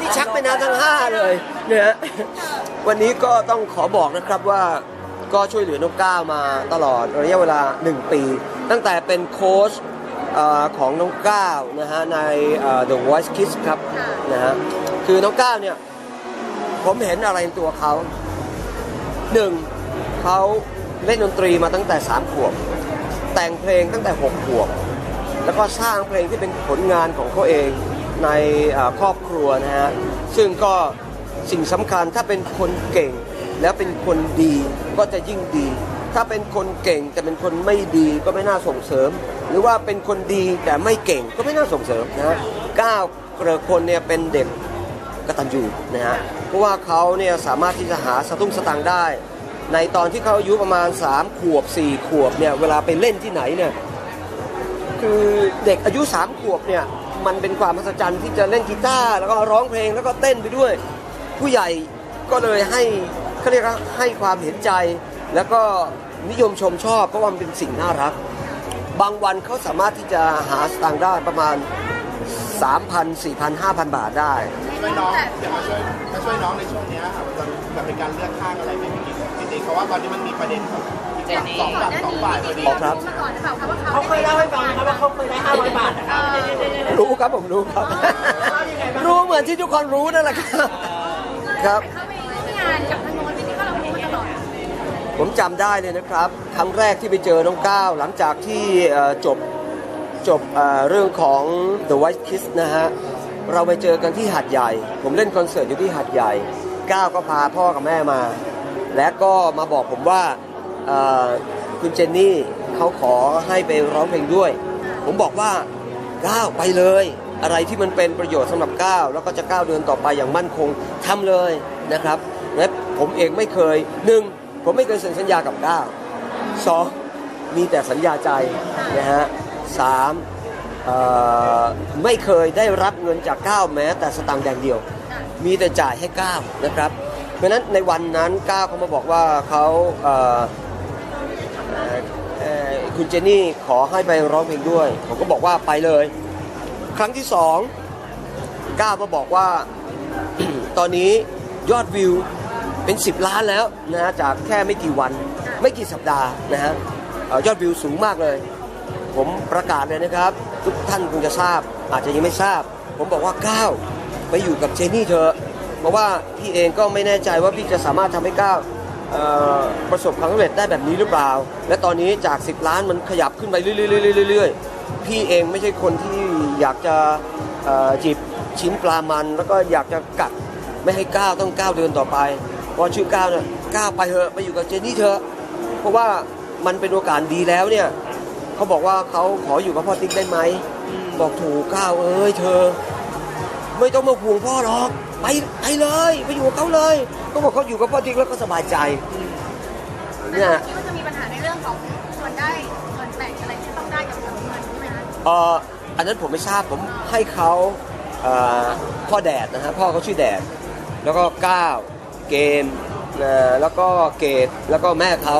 นี่ชักไปน้ำทั้งห้าเลยเนี่ยฮะวันนี้ก็ต้องขอบอกนะครับว่าก็ช่วยเหลือน้องก้าวมาตลอดระยะเวลา 1 ปี ตั้งแต่เป็นโค้ชของน้องก้าวนะฮะใน The Voice Kids ครับนะฮะคือน้องก้าวเนี่ยผมเห็นอะไรในตัวเขาหนึ่งเขาเล่นดนตรีมาตั้งแต่ 3 ขวบ แต่งเพลงตั้งแต่ 6 ขวบ แล้วก็สร้างเพลงที่เป็นผลงานของเขาเอง ในครอบครัวนะฮะซึ่งก็สิ่งสำคัญถ้าเป็นคนเก่งแล้วเป็นคนดีก็จะยิ่งดี ถ้าเป็นคนเก่งแต่เป็นคนไม่ดีก็ไม่น่าส่งเสริม หรือว่าเป็นคนดีแต่ไม่เก่งก็ไม่น่าส่งเสริมนะฮะก้าวเกริกคนเนี่ยเป็นเด็กกตัญญูนะฮะเพราะว่าเขาเนี่ยสามารถที่จะหาสตุ้งสตังค์ได้ ในตอนที่เขาอายุประมาณ 3 ขวบ 4 ขวบเนี่ยเวลาไปเล่นที่ไหนเนี่ยคือเด็กอายุ 3 ขวบเนี่ย มันเป็นความมหัศจรรย์ที่จะเล่นกีตาร์แล้วก็ร้องเพลงแล้วก็เต้นไปด้วย ผู้ใหญ่ก็เลยให้เขาเรียกว่าให้ความเห็นใจ แล้วก็นิยมชมชอบเพราะว่ามันเป็นสิ่งน่ารัก บางวันเขาสามารถที่จะหาสตางค์ได้ประมาณ 3,000 4,000 5,000 บาทได้ ช่วยน้องเดี๋ยวมาช่วยมาช่วยน้องในช่วงเนี้ยครับจะแบบเป็นการเลือกข้างอะไรไหมพี่กิ๊กจริงๆเพราะว่าตอนนี้มันมีประเด็น ของสองฝั่งสองฝ่ายพอดีออกครับ มาก่อนหรือเปล่าคะว่าเขาเขาเคยเล่าให้ฟังนะครับว่าเขาเคยได้500 บาทนะครับรู้ครับผมรู้ครับรู้เหมือนที่ทุกคนรู้นั่นแหละครับ ครับ เข้าไปที่งานกับทางโน้นพี่ติ๊กก็เรารู้มาตลอดผมจำได้เลยนะครับ ครั้งแรกที่ไปเจอน้องก้าว หลังจากที่เอ่อจบจบเอ่อเรื่องของ The White Kiss นะฮะ เราไปเจอกันที่หาดใหญ่ ผมเล่นคอนเสิร์ตอยู่ที่หาดใหญ่ ก้าวก็พาพ่อกับแม่มา และก็มาบอกผมว่าเอ่อ คุณเจนนี่เขาขอให้ไปร้องเพลงด้วย ผมบอกว่าก้าวไปเลย อะไรที่มันเป็นประโยชน์สำหรับก้าวแล้วก็จะก้าวเดินต่อไปอย่างมั่นคงทำเลยนะครับและผมเองไม่เคยหนึ่งผมไม่เคยเซ็นสัญญากับก้าวสองมีแต่สัญญาใจนะฮะสามไม่เคยได้รับเงินจากก้าวแม้ แต่สตางค์แดงเดียว มีแต่จ่ายให้ก้าวนะครับ เพราะนั้นในวันนั้นก้าวเขามาบอกว่าเขา คุณเจนนี่ขอให้ไปร้องเพลงด้วย ผมก็บอกว่าไปเลย ครั้งที่สองก้าวมาบอกว่าตอนนี้ยอดวิวเป็น 10 ล้านแล้วนะฮะจากแค่ไม่กี่วันไม่กี่สัปดาห์นะฮะยอดวิวสูงมากเลย ผมประกาศเลยนะครับ ทุกท่านคงจะทราบ อาจจะยังไม่ทราบ ผมบอกว่าก้าวไปอยู่กับเจนนี่เถอเพราะว่าพี่เองก็ไม่แน่ใจว่าพี่จะสามารถทำให้ก้าว ประสบความสำเร็จได้แบบนี้หรือเปล่า และตอนนี้จาก 10 ล้านมันขยับขึ้นไปเรื่อยๆเรื่อยๆพี่เองไม่ใช่คนที่อยากจะจีบชิ้นปลามัน แล้วก็อยากจะกัดไม่ให้ก้าวต้องก้าวเดินต่อไปพราะชื่อก้าวเนี่ยก้าวไปเถอะไปอยู่กับเจนนี่เถอะเพราะว่ามันเป็นโอกาสดีแล้วเนี่ยเขาบอกว่าเขาขออยู่กับพ่อติ๊กได้ไหมบอกถูกก้าวเอ้ยเธอ ไม่ต้องมาห่วงพ่อหรอก ไปไปเลยไปอยู่กับเขาเลยก็บอกเขาอยู่กับพ่อติ๊กแล้วก็สบายใจเนี่ยคิดว่าจะมีปัญหาในเรื่องของส่วนได้ส่วนแบ่งอะไรที่ต้องได้กับเงินใช่ไหมคะเอ่ออันนั้นผมไม่ทราบผมให้เขาเอ่อพ่อแดดนะฮะพ่อเขาชื่อแดด แล้วก็ก้าวเกมนะแล้วก็เกดแล้วก็แม่เขา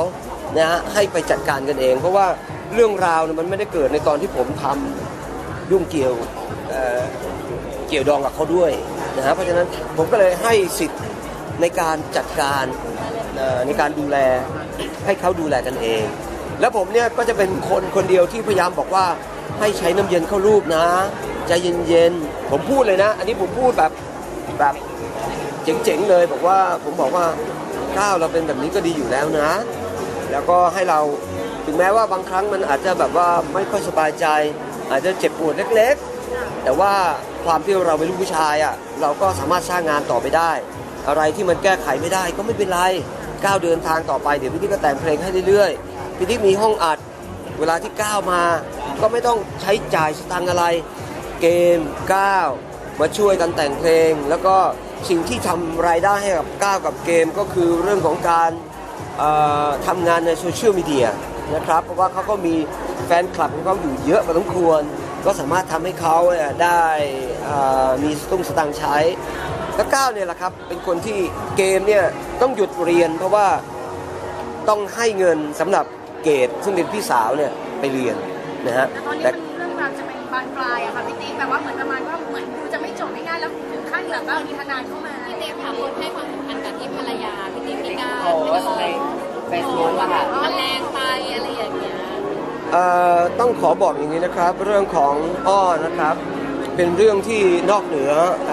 นะฮะให้ไปจัดการกันเอง เพราะว่าเรื่องราวเนี่ยมันไม่ได้เกิดในตอนที่ผมทำยุ่งเกี่ยวเอ่อเกี่ยวดองกับเขาด้วย นะฮะเพราะฉะนั้นผมก็เลยให้สิทธิ์ในการจัดการในการดูแลให้เขาดูแลกันเอง แล้วผมเนี่ยก็จะเป็นคนคนเดียวที่พยายามบอกว่าให้ใช้น้ำเย็นเข้ารูปนะใจเย็นๆผมพูดเลยนะ อันนี้ผมพูดแบบแบบเจ๋งๆเลยบอกว่าผมบอกว่าก้าวเราเป็นแบบนี้ก็ดีอยู่แล้วนะ แล้วก็ให้เราถึงแม้ว่าบางครั้งมันอาจจะแบบว่าไม่ค่อยสบายใจ อาจจะเจ็บปวดเล็กๆ แต่ว่า ความที่เราเป็นลูกผู้ชายอะเราก็สามารถสร้างงานต่อไปได้ อะไรที่มันแก้ไขไม่ได้ก็ไม่เป็นไรก้าวเดินทางต่อไปเดี๋ยวพี่ติ๊กก็แต่งเพลงให้เรื่อยๆพี่ติ๊กมีห้องอัดเวลาที่ก้าวมาก็ไม่ต้องใช้จ่ายสตังค์อะไร เกมก้าวมาช่วยกันแต่งเพลง แล้วก็สิ่งที่ทำรายได้ให้กับก้าวกับเกมก็คือเรื่องของการเอ่อทำงานในโซเชียลมีเดียนะครับเพราะว่าเขาก็มีแฟนคลับของเขาอยู่เยอะพอสมควร ก็สามารถทำให้เขาเนี่ยได้เอ่อมีสตุ้งสตังค์ใช้แล้วก้าวเนี่ยแหละครับเป็นคนที่เกมเนี่ยต้องหยุดเรียน เพราะว่าต้องให้เงินสำหรับเกรดซึ่งเป็นพี่สาวเนี่ยไปเรียนนะฮะแต่ตอนนี้แต่มันเรื่องราวจะเป็นบานปลายอะค่ะพี่ติ๊กแบบว่าเหมือนประมาณว่าเหมือนดูจะไม่จบง่ายๆแล้วถึงขั้นการแบบว่ามีทนายเข้ามาพี่ติ๊กค่ะคนให้ความสำคัญกับที่ภรรยาพี่ติ๊กพี่ก้าวโพสต์ในเฟซบุ๊กอะค่ะมันแรงไปอะไรอย่างเงี้ยเอ่อ ต้องขอบอกอย่างนี้นะครับ เรื่องของอ้อนะครับ เป็นเรื่องที่นอกเหนืออ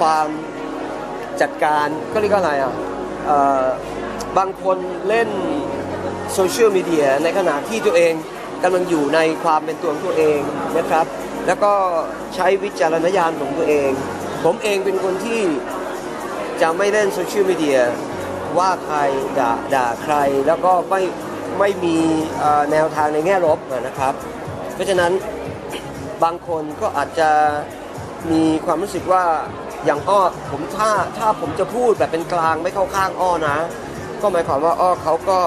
ความจัดการก็เรียกว่าอะไรอะบางคนเล่นโซเชียลมีเดียในขณะที่ตัวเองกำลังอยู่ในความเป็นตัวของตัวเองนะครับ แล้วก็ใช้วิจารณญาณของตัวเอง ผมเองเป็นคนที่จะไม่เล่นโซเชียลมีเดียว่าใครด่าด่าใครแล้วก็ไม่ ไม่มีแนวทางในแง่ลบนะครับ เพราะฉะนั้นบางคนก็อาจจะมีความรู้สึกว่าอย่างอ้อผมถ้าถ้าผมจะพูดแบบเป็นกลางไม่เข้าข้างอ้อนะ ก็หมายความว่าอ้อเขาก็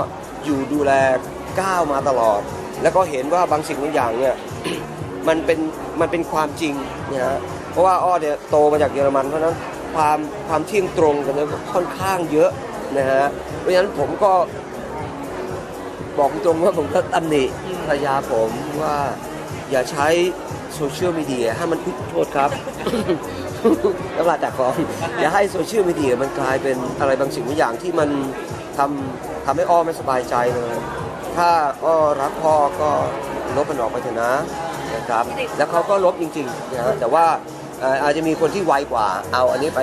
อยู่ดูแลก้าวมาตลอด แล้วก็เห็นว่าบางสิ่งบางอย่างเนี่ยมันเป็นมันเป็นความจริงนะฮะเพราะว่าอ้อเนี่ยโตมาจากเยอรมันเพราะฉะนั้นความความเที่ยงตรงกันเนี่ยค่อนข้างเยอะนะฮะเพราะฉะนั้นผมก็ บอกตรงว่าผมก็ตำหนิภรรยาผมว่าอย่าใช้โซเชียลมีเดียให้มันโทษครับน้ำลาแตกฟอง อย่าให้โซเชียลมีเดียมันกลายเป็นอะไรบางสิ่งบางอย่างที่มันทำทำให้อ้อไม่สบายใจเลย ถ้าอ้อรักพ่อก็ลบมันออกไปเถอะนะนะครับ แล้วเขาก็ลบจริงๆนะฮะแต่ว่าอาจจะมีคนที่ไวกว่า เอาอันนี้ไป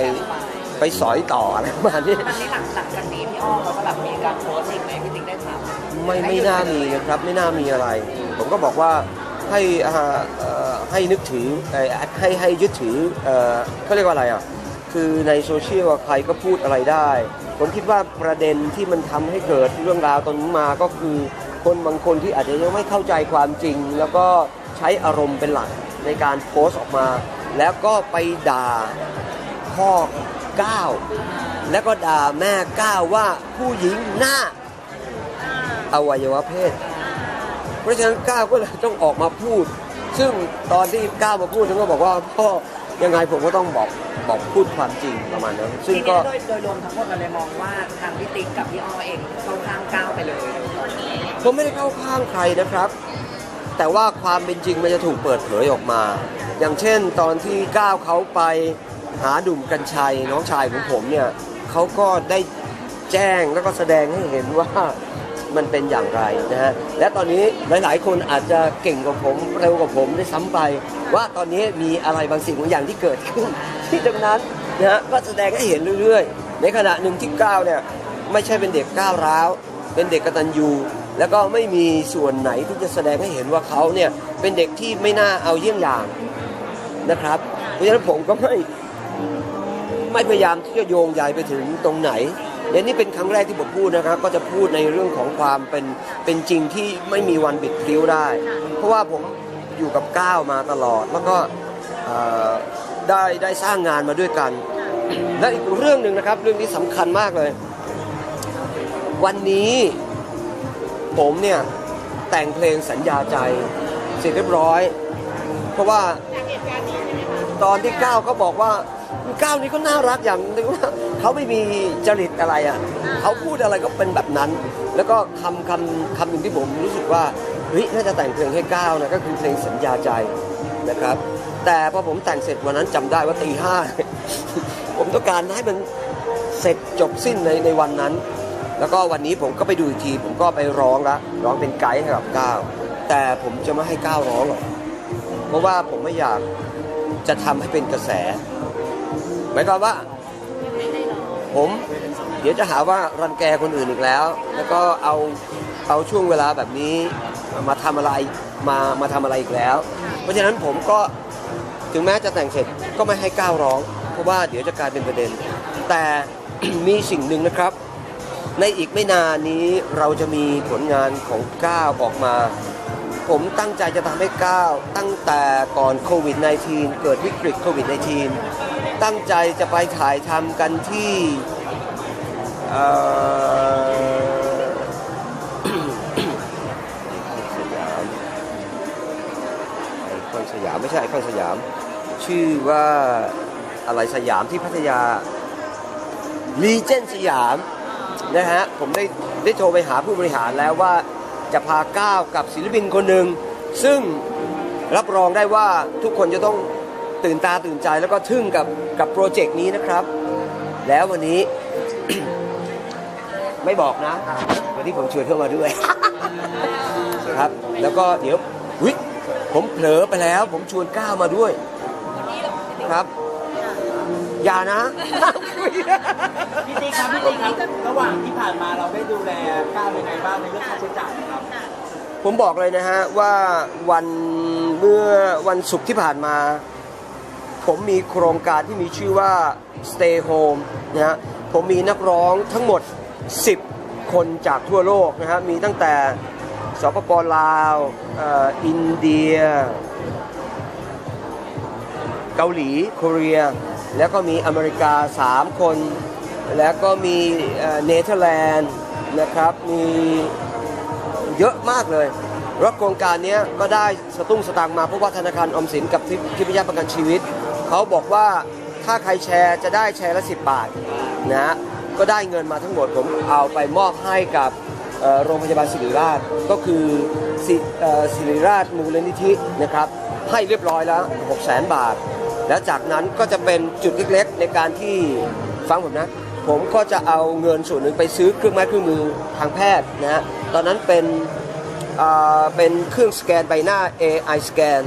ไปสอยต่ออะไรประมาณนี้ตอนนี้หลังจากนี้พี่อ้อเขาก็แบบมีการโพสต์อีกไหมพี่ติ๊กได้ถาม ไม่ไม่น่ามีนะครับไม่น่ามีอะไร ผมก็บอกว่าให้อาเอ่อให้นึกถือให้ให้ยึดถือเขาเรียกว่าอะไรอะคือในโซเชียลใครก็พูดอะไรได้ ผมคิดว่าประเด็นที่มันทำให้เกิดเรื่องราวตรงนี้มาก็คือคนบางคนที่อาจจะยังไม่เข้าใจความจริง แล้วก็ใช้อารมณ์เป็นหลักในการโพสต์ออกมา แล้วก็ไปด่าพ่อก้าวแล้วก็ด่าแม่ก้าวว่าผู้หญิงหน้า อวัยวะเพศ เพราะฉะนั้นก้าวก็เลยต้องออกมาพูด ซึ่งตอนที่ก้าวมาพูดท่านก็บอกว่าพ่อยังไงผมก็ต้องบอกบอกพูดความจริงประมาณนั้นซึ่งทีก็นี้โดยโดยรวมทั้งหมดเราเลยมองว่าทางพี่ติ๊กกับพี่อ้อเองเข้าข้างก้าวไปเลยผมไม่ได้เข้าข้างใครนะครับ แต่ว่าความเป็นจริงมันจะถูกเปิดเผยออกมา อย่างเช่น ตอนที่ก้าวเขาไปหาดุ่มกัญชัยน้องชายของผมเนี่ยเขาก็ได้แจ้งแล้วก็แสดงให้เห็นว่า มันเป็นอย่างไรนะฮะและตอนนี้หลาย ๆ คนอาจจะเก่งกว่าผมเร็วกว่าผมได้ซ้ำไป ว่าตอนนี้มีอะไรบางสิ่งบางอย่างที่เกิดขึ้น ที่ตรงนั้นนะฮะก็แสดงให้เห็นเรื่อย ๆ ในขณะหนึ่งที่ก้าวเนี่ยไม่ใช่เป็นเด็กก้าวร้าว เป็นเด็กกตัญญูแล้วก็ไม่มีส่วนไหนที่จะแสดงให้เห็นว่าเขาเนี่ยเป็นเด็กที่ไม่น่าเอาเยี่ยงอย่างนะครับ เพราะฉะนั้นผมก็ไม่ไม่พยายามที่จะโยงใยไปถึงตรงไหน เดี๋ยวนี้เป็นครั้งแรกที่ผมพูดนะครับ ก็จะพูดในเรื่องของความเป็นเป็นจริงที่ไม่มีวันบิดพลิ้วได้ เพราะว่าผมอยู่กับก้าวมาตลอด แล้วก็ได้ได้สร้างงานมาด้วยกัน และอีกเรื่องหนึ่งนะครับ เรื่องนี้สำคัญมากเลย วันนี้ผมเนี่ยแต่งเพลงสัญญาใจเสร็จเรียบร้อย เพราะว่า ตอนที่ก้าวเขาบอกว่าก้าวนี้เขาน่ารักอย่างหนึงว่าเขาไม่มีจริตอะไรอะเขาพูดอะไรก็เป็นแบบนั้น แล้วก็คำคำคำหนึ่งที่ผมรู้สึกว่าเฮ้ยน่าจะแต่งเพลงให้ก้าวนะก็คือเพลงสัญญาใจนะครับ แต่พอผมแต่งเสร็จวันนั้นจำได้ว่าตีห้าผมต้องการให้มันเสร็จจบสิ้นในในวันนั้น แล้วก็วันนี้ผมก็ไปดูอีกที ผมก็ไปร้องละร้องเป็นไกด์ให้กับก้าวแต่ผมจะไม่ให้ก้าวร้องหรอกเพราะว่าผมไม่อยาก จะทำให้เป็นกระแสหมายความว่า ผม เดี๋ยวจะหาว่ารังแกคนอื่นอีกแล้ว แล้วก็เอาเอาช่วงเวลาแบบนี้มาทำอะไรมามาทำอะไรอีกแล้ว เพราะฉะนั้นผมก็ถึงแม้จะแต่งเสร็จก็ไม่ให้ก้าวร้อง เพราะว่าเดี๋ยวจะกลายเป็นประเด็น แต่มีสิ่งหนึ่งนะครับ ในอีกไม่นานนี้เราจะมีผลงานของก้าวออกมา ผมตั้งใจจะทำให้ก้าวตั้งแต่ก่อนโควิด -19 เกิดวิกฤตโควิด -19 ตั้งใจจะไปถ่ายทำกันที่อ่อสยามไอคอนสยามไม่ใช่ไอคอนสยาม ชื่อว่าอะไรสยามที่พัทยารีเจนสยามนะฮะ ผมได้ได้โทรไปหาผู้บริหารแล้วว่า จะพาก้าวกับศิลปินคนหนึ่งซึ่งรับรองได้ว่าทุกคนจะต้องตื่นตาตื่นใจแล้วก็ทึ่งกับกับโปรเจกต์นี้นะครับ แล้ววันนี้ ไม่บอกนะ วันนี้ผมชวนเข้ามาด้วยครับ แล้วก็เดี๋ยววิผมเผลอไปแล้ว ผมชวนก้าวมาด้วยครับ อย่านะ พี่ติ๊กครับพี่ติ๊กครับระหว่างที่ผ่านมาเราได้ดูแลก้าวยังไงบ้างในเรื่องค่าใช้จ่ายครับ ผมบอกเลยนะฮะว่าวันเมื่อวันศุกร์ที่ผ่านมา ผมมีโครงการที่มีชื่อว่า Stay Home นะฮะผมมีนักร้องทั้งหมด 10 คนจากทั่วโลกนะฮะมีตั้งแต่สปปลาวเอ่ออินเดีย เกาหลีเกาหลี แล้วก็มีอเมริกา 3 คน แล้วก็มีเนเธอร์แลนด์นะครับมีเยอะมากเลยแล้วโครงการนี้ก็ได้สตุ้งสตางค์มาเพราะว่าธนาคารอมสินกับทิทิพยประกันชีวิต เขาบอกว่าถ้าใครแชร์จะได้แชร์ละ 10 บาทนะฮะก็ได้เงินมาทั้งหมดผมเอาไปมอบให้กับโรงพยาบาลศิริราชก็คือศิเอ่อศิริราชมูลนิธินะครับให้เรียบร้อยแล้ว 6 0 0 0 0 0 บาท แล้วจากนั้นก็จะเป็นจุดเล็กๆ ในการที่ฟังผมนะ ผมก็จะเอาเงินส่วนหนึ่งไปซื้อเครื่องไม้เครื่องมือทางแพทย์นะฮะตอนนั้นเป็นเป็นเครื่องสแกนใบหน้า AI สแกน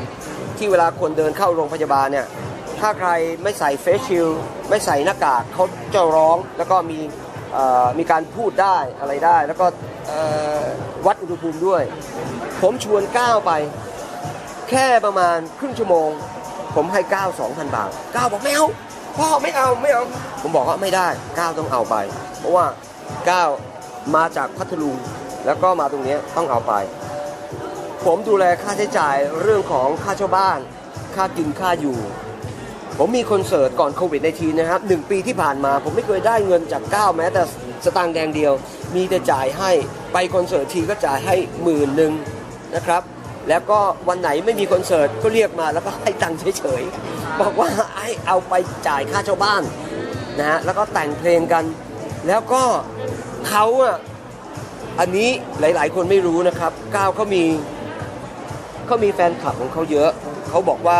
ที่เวลาคนเดินเข้าโรงพยาบาลเนี่ยถ้าใครไม่ใส่เฟสชิลไม่ใส่หน้ากากเขาจะร้องแล้วก็มีมีการพูดได้อะไรได้ แล้วก็วัดอุณหภูมิด้วย ผมชวนก้าวไป แค่ประมาณครึ่งชั่วโมง ผมให้ก้าว2,000บาทก้าวบอกไม่เอาพ่อไม่เอาไม่เอา ผมบอกว่าไม่ได้ก้าวต้องเอาไป เพราะว่าก้าวมาจากพัทลุงแล้วก็มาตรงนี้ต้องเอาไป ผมดูแลค่าใช้จ่ายเรื่องของค่าเช่าบ้าน ค่ากินค่าอยู่ ผมมีคอนเสิร์ตก่อนโควิดในทีนะครับหนึ่งปีที่ผ่านมา ผมไม่เคยได้เงินจากก้าวแม้แต่สตางค์แดงเดียว มีแต่จ่ายให้ไปคอนเสิร์ตทีก็จ่ายให้หมื่นหนึ่งนะครับ แล้วก็วันไหนไม่มีคอนเสิร์ตก็เรียกมาแล้วก็ให้ตังค์เฉยๆบอกว่าให้เอาไปจ่ายค่าเช่าบ้านนะฮะแล้วก็แต่งเพลงกัน แล้วก็เขาอะอันนี้หลายๆ คนไม่รู้นะครับก้าวเขามีเขามีแฟนคลับของเขาเยอะ เขาบอกว่า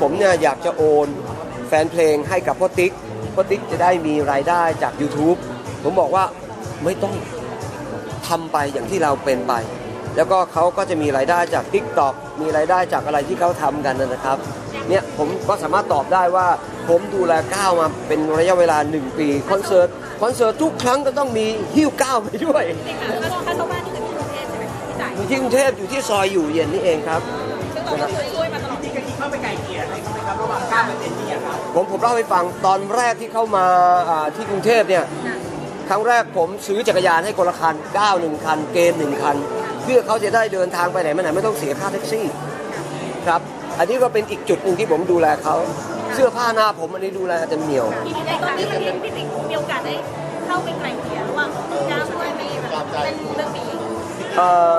ผมเนี่ยอยากจะโอนแฟนเพลงให้กับพ่อติ๊กพ่อติ๊กจะได้มีรายได้จาก YouTube ผมบอกว่าไม่ต้องทำไปอย่างที่เราเป็นไป แล้วก็เขาก็จะมีรายได้จาก t ิ k t o k มีรายได้จากอะไรที่เขาทำกันนะครับเนี่ยผมก็สามารถตอบได้ว่าผมดูแลก้าวมาเป็นระยะเวลา 1 ปีคอนเสิร์ตคอนเสิร์ตทุกครั้งก็ต้องมีหิ้วก้าวไปด้วยค่าเช่าบ้านที่อยู่ที่กรุงเทพใช่ไหมที่จ่ายอยู่ที่กรุงเทพอยู่ที่ซอยอยู่เย็นนี่เองครับซึ่งเราก็เคยช่วยมาตลอดพี่ติ๊กก็คิดเข้าไปไกลเกลี่ยให้เขาไหมครับระหว่างก้าวกับเจนนี่อะครับผมผมเล่าให้ฟังตอนแรกที่เข้ามาอ่าที่กรุงเทพเนี่ยครั้งแรกผมซื้อจักรยานให้คนละคันก้าวหนึ่งคัน เกณฑ์หนึ่งคันเพื่อเขาจะได้เดินทางไปไหนมาไหนไม่ต้องเสียค่าแท็กซี่ครับอันนี้ก็เป็นอีกจุดหนึ่งที่ผมดูแลเขาเสื้อผ้าหน้าผมอันนี้ดูแลเต็มเหนียวพี่ติ๊กตอนนี้พี่ติ๊กมีโอกาสได้เข้าไปไกลเกลี่ยระหว่างก้าวด้วยไหมแบบเป็นเรื่องนี้เอ่อ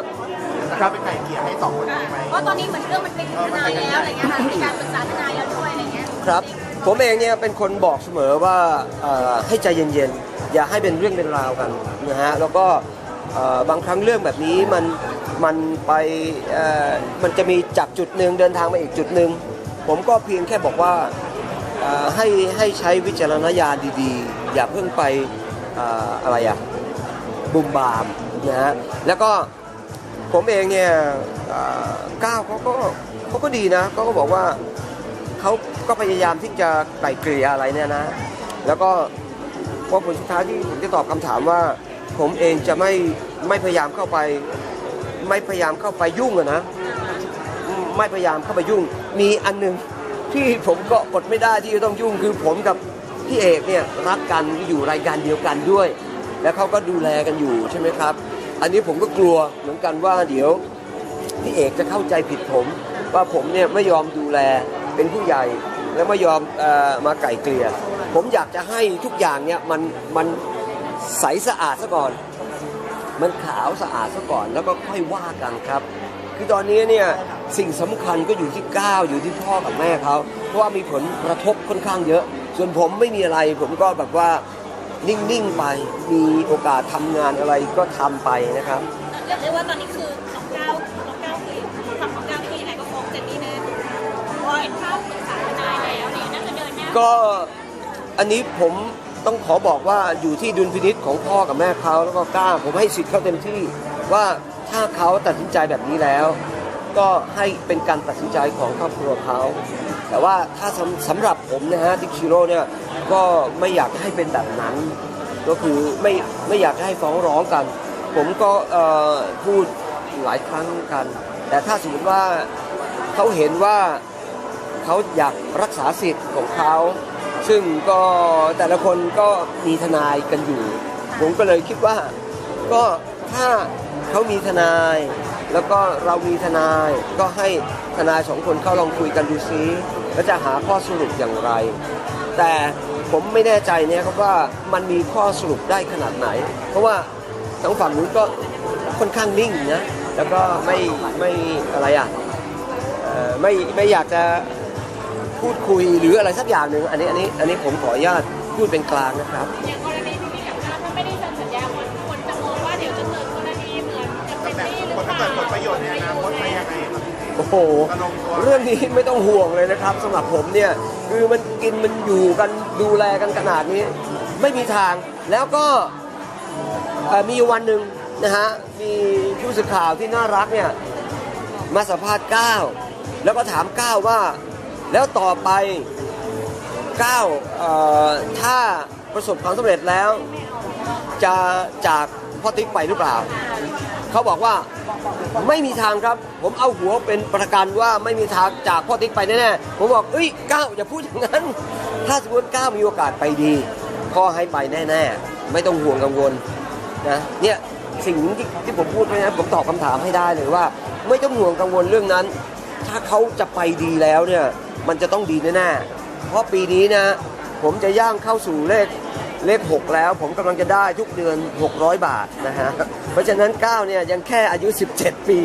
ครับไปไก่เกลี่ยให้สองคนนี้ไหมเพราะตอนนี้เหมือนเรื่องมันไปถึงทนายแล้วอะไรเงี้ยค่ะมีการปรึกษาทนายแล้วด้วยอะไรเงี้ยครับผมเองเนี่ยเป็นคนบอกเสมอว่าให้ใจเย็นๆอย่าให้เป็นเรื่องเป็นราวกันนะฮะแล้วก็ บางครั้งเรื่องแบบนี้มันมันไปมันจะมีจากจุดหนึ่งเดินทางมาอีกจุดหนึ่งผมก็เพียงแค่บอกว่าให้ให้ใช้วิจารณญาณดีๆ อย่าเพิ่งไปเอ่อะไรอะบุมบามนะฮะแล้วก็ผมเองเนี่ยก้าวเขาก็เขาก็ดีนะเขาก็บอกว่าเขาก็พยายามที่จะไกล่เกลี่ยอะไรเนี่ยนะ แล้วก็พอผลสุดท้ายที่ผมจะตอบคำถามว่า ผมเองจะไม่ไม่พยายามเข้าไป ไม่พยายามเข้าไปยุ่งอะนะ ไม่พยายามเข้าไปยุ่ง มีอันหนึ่งที่ผมก็อดไม่ได้ที่จะต้องยุ่งคือผมกับพี่เอกเนี่ยรักกันอยู่รายการเดียวกันด้วย แล้วเขาก็ดูแลกันอยู่ใช่ไหมครับ อันนี้ผมก็กลัวเหมือนกันว่าเดี๋ยวพี่เอกจะเข้าใจผิดผม ว่าผมเนี่ยไม่ยอมดูแลเป็นผู้ใหญ่แล้วไม่ยอมอมาไก่เกลี่ยผมอยากจะให้ทุกอย่างเนี่ยมันมัน ใสสะอาดซะก่อน มันขาวสะอาดซะก่อน แล้วก็ค่อยว่ากันครับ คือตอนนี้เนี่ยสิ่งสำคัญก็อยู่ที่ก้าวอยู่ที่พ่อกับแม่เขาเพราะว่ามีผลกระทบค่อนข้างเยอะ ส่วนผมไม่มีอะไร ผมก็แบบว่านิ่งๆไปมีโอกาสทำงานอะไรก็ทำไปนะครับเรียกได้ว่าตอนนี้คือน้องก้าวน้องก้าวคือทำน้องก้าวที่ไหนก็ฟ้องเจนนี่แน่เพราะเห็นภาพปรึกษาทนายแล้ก็อันนี้ผม ต้องขอบอกว่าอยู่ที่ดุลพินิษของพ่อกับแม่เขาแล้วก็กล้าผมให้สิทธิ์เขาเต็มที่ว่าถ้าเขาตัดสินใจแบบนี้แล้ว ก็ให้เป็นการตัดสินใจของครอบครัวเขาแต่ว่าถ้าสำสำหรับผมนะฮะดิคิโร่เนี่ยก็ไม่อยากให้เป็นแบบนั้น ก็คือไม่ไม่อยากให้ฟ้องร้องกัน ผมก็พูดหลายครั้งกัน แต่ถ้าสมมติว่าเขาเห็นว่าเขาอยากรักษาสิทธิ์ของเขา ซึ่งก็แต่ละคนก็มีทนายกันอยู่ ผมก็เลยคิดว่า ก็ถ้าเขามีทนาย แล้วก็เรามีทนาย ก็ให้ทนายสองคนเข้าลองคุยกันดูซิแล้วจะหาข้อสรุปอย่างไร แต่ผมไม่แน่ใจเนี่ยครับว่ามันมีข้อสรุปได้ขนาดไหน เพราะว่าทั้งฝั่งนู้นก็ค่อนข้างนิ่งนะแล้วก็ไม่ไม่อะไรอะไม่ไม่อยากจะ พูดคุยหรืออะไรสักอย่างหนึ่งอันนี้อันนี้อันนี้ผมขออนุญาตพูดเป็นกลางนะครับ อย่างกรณีที่พี่กับก้าวถ้าไม่ได้เซ็นสัญญาคนคนจะมองว่าเดี๋ยวจะเกิดกรณีเหมือนจะก็เป็นแบบหนี้หรือคนเปถ้าล่าเกิดผลประโยชน์ในอนาคตไปยังไงครับโอ้โหจะลงตัวเรื่องนี้ไม่ต้องห่วงเลยนะครับสำหรับผมเนี่ย คือมันกินมันอยู่กันดูแลกันขนาดนี้ ไม่มีทางแล้วก็เอ่อมีอยู่วันหนึ่งนะฮะมีผู้สื่อข่าวที่น่ารักเนี่ยมาสัมภาษณ์ก้าวแล้วก็ถามก้าวว่า แล้วต่อไปก้าวถ้าประสบความสำเร็จแล้ว จะจากพ่อติ๊กไปหรือเปล่า เขาบอกว่าไม่มีทางครับ ผมเอาหัวเป็นประกันว่าไม่มีทางจากพ่อติ๊กไปแน่ๆผมบอกเอ้ยก้าวอย่าพูดอย่างนั้น ถ้าสมมติก้าวมีโอกาสไปดีพ่อให้ไปแน่ๆ ไม่ต้องห่วงกังวลนะเนี่ยสิ่งที่ที่ผมพูดไปนะผมตอบคำถามให้ได้เลยว่า ไม่ต้องห่วงกังวลเรื่องนั้น ถ้าเขาจะไปดีแล้วเนี่ย มันจะต้องดีแน่ๆ เพราะปีนี้นะ ผมจะย่างเข้าสู่เลขเลข 6 แล้ว ผมกำลังจะได้ทุกเดือน 600 บาทนะฮะ เพราะฉะนั้น9เนี่ยยังแค่อายุ 17 ปี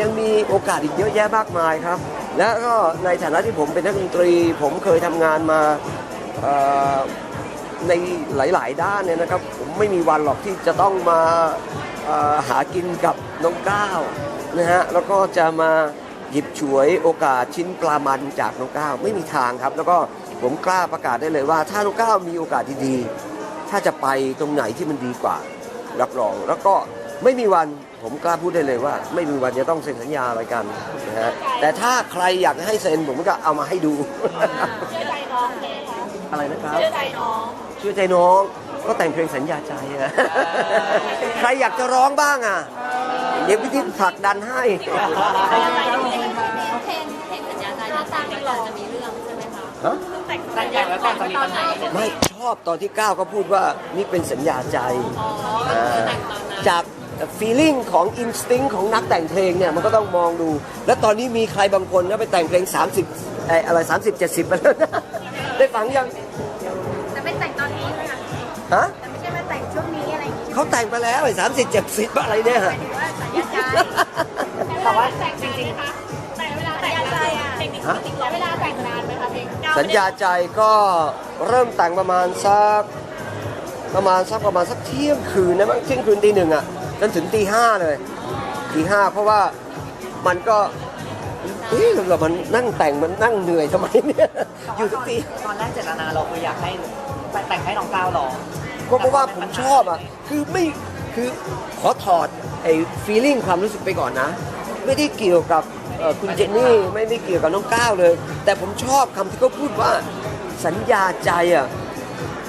ยังมีโอกาสอีกเยอะแยะมากมายครับ แล้วก็ในฐานะที่ผมเป็นนักดนตรี ผมเคยทำงานมาในหลาย ๆ ด้านเนี่ยนะครับ ผมไม่มีวันหรอกที่จะต้องมาหากินกับน้องก้าวนะฮะ แล้วก็จะมา หยิบฉวยโอกาสชิ้นปลามันจากน้องก้าวไม่มีทางครับ แล้วก็ผมกล้าประกาศได้เลยว่า ถ้าน้องก้าวมีโอกาสดีๆ ถ้าจะไปตรงไหนที่มันดีกว่า รับรอง แล้วก็ไม่มีวันผมกล้าพูดได้เลยว่า ไม่มีวันจะต้องเซ็นสัญญาอะไรกันนะฮะแต่ถ้าใครอยากให้เซ็นผมก็เอามาให้ดู เชื่อใจน้องใช่ไหมคะอะไรนะครับ เชื่อใจน้องเชื่อใจน้องก็แต่งเพลงสัญญาใจอะ ใครอยากจะร้องบ้างอะ เดี๋ยวพี่ทิศผลักดันให้ เพลงเพลงสัญญาใจหน้าตาไม่หล่อจะมีเรื่องใช่ไหมคะฮะแต่งแต่งงานแล้วแต่งตอนนี้ตอนไหนไม่ชอบตอนที่ก้าวก็พูดว่านี่เป็นสัญญาใจอ๋อาแต่งตอนนั้นจาก feeling ของ instinct ของนักแต่งเพลงเนี่ย มันก็ต้องมองดู แล้วตอนนี้มีใครบางคนนะไปแต่งเพลง 30ไอ้อะไร 30 70ไปแล้วนะได้ฟังยัง แต่ไม่แต่งตอนนี้เลยค่ะฮะ แต่ไม่ใช่มาแต่งช่วงนี้อะไรอย่างงี้เขาแต่งไปแล้วไอ้สามสิบเจ็ดสิบอะไรเนี่ยหม ใจแต่ว่าแต่งจริงๆคะแต่เวลาแต่งใจอะเพลงนี้จริงๆแล้วเวลาแต่งนานไหมคะเพลงสัญญาใจก็เริ่มแต่งประมาณสักประมาณสักประมาณสักเที่ยงคืนนะมั้งเที่ยงคืนตีหนึ่งอะจนถึงตีห้าเลยตีห้าเพราะว่ามันก็เฮ้ยเรามันนั่งแต่งมันนั่งเหนื่อยทำไมเนี่ยอยู่ทุกทีตอนแรกเจตนาเราคืออยากให้แต่งให้น้องก้าวร้องก็เพราะว่าผมชอบอะคือไม่คือขอถอด ไอ้ feeling ความรู้สึกไปก่อนนะ ไม่ได้เกี่ยวกับเอ่อคุณเจนนี่ไม่ได้เกี่ยวกับน้องก้าวเลย แต่ผมชอบคำที่เขาพูดว่าสัญญาใจอะ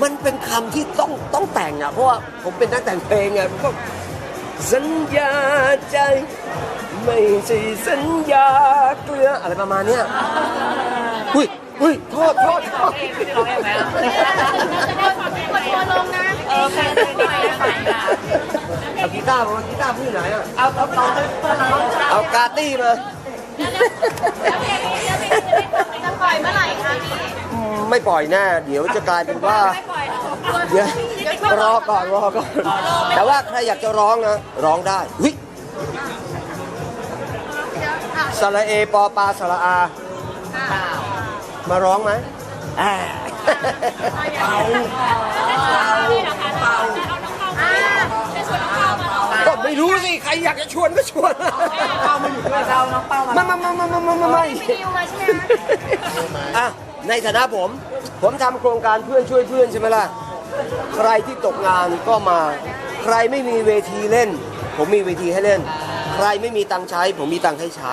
มันเป็นคำที่ต้องต้องแต่งอะเพราะว่าผมเป็นนักแต่งเพลงไงผมก็สัญญาใจ ไม่ใช่สัญญาเกลืออะไรประมาณเนี้ยอุ้ยอุ้ยโทษโทษโทษร้องเองไหมกดตัวลงนะเออแค่ได้ไหมได้ไหมอะ เอากีตาร์มากีตาร์พี่ไหนอะเอาเอาเอาเอากาตี้มาจะปล่อยเมื่อไหร่คะพี่ไม่ปล่อยแน่ เดี๋ยวจะกลายเป็นว่าเดี๋ยวรอก่อนรอก่อนแต่ว่าใครอยากจะร้องนะร้องได้วิสระเอปอปาสระอา มาร้องไหมเป่าเป่าเอา ไม่รู้สิ ใครอยากจะชวนก็ชวนเป้ามาอยู่ด้วยเราน้องเป้ามามามามามามามามามาดิวมาใช่ไหมอะในฐานะผม ผมทำโครงการเพื่อนช่วยเพื่อนใช่ไหมล่ะ ใครที่ตกงานก็มา ใครไม่มีเวทีเล่น ผมมีเวทีให้เล่น ใครไม่มีตังค์ใช้ ผมมีตังค์ให้ใช้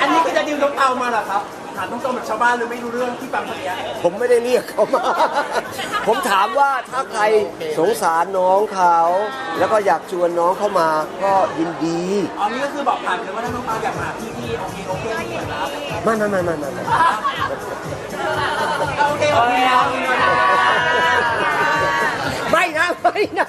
อันนี้คือจะดิวน้องเปามาเหรอครับ ถามตรงๆแบบชาวบ้านหรือไม่รู้เรื่องที่ฟังเมื่อกี้ผมไม่ได้เรียกเขามา ผมถามว่าถ้าใครสงสารน้องเขา แล้วก็อยากชวนน้องเข้ามาก็ยินดี อ๋อนี่ก็คือบอกผ่านไปเลยว่าถ้าน้องเปาอยากมาพี่พี่โอเคโอเคเปิดรับไม่ไม่ไม่ไม่ไม่ไม่โอเคโอเคเอาไม่นะไม่นะ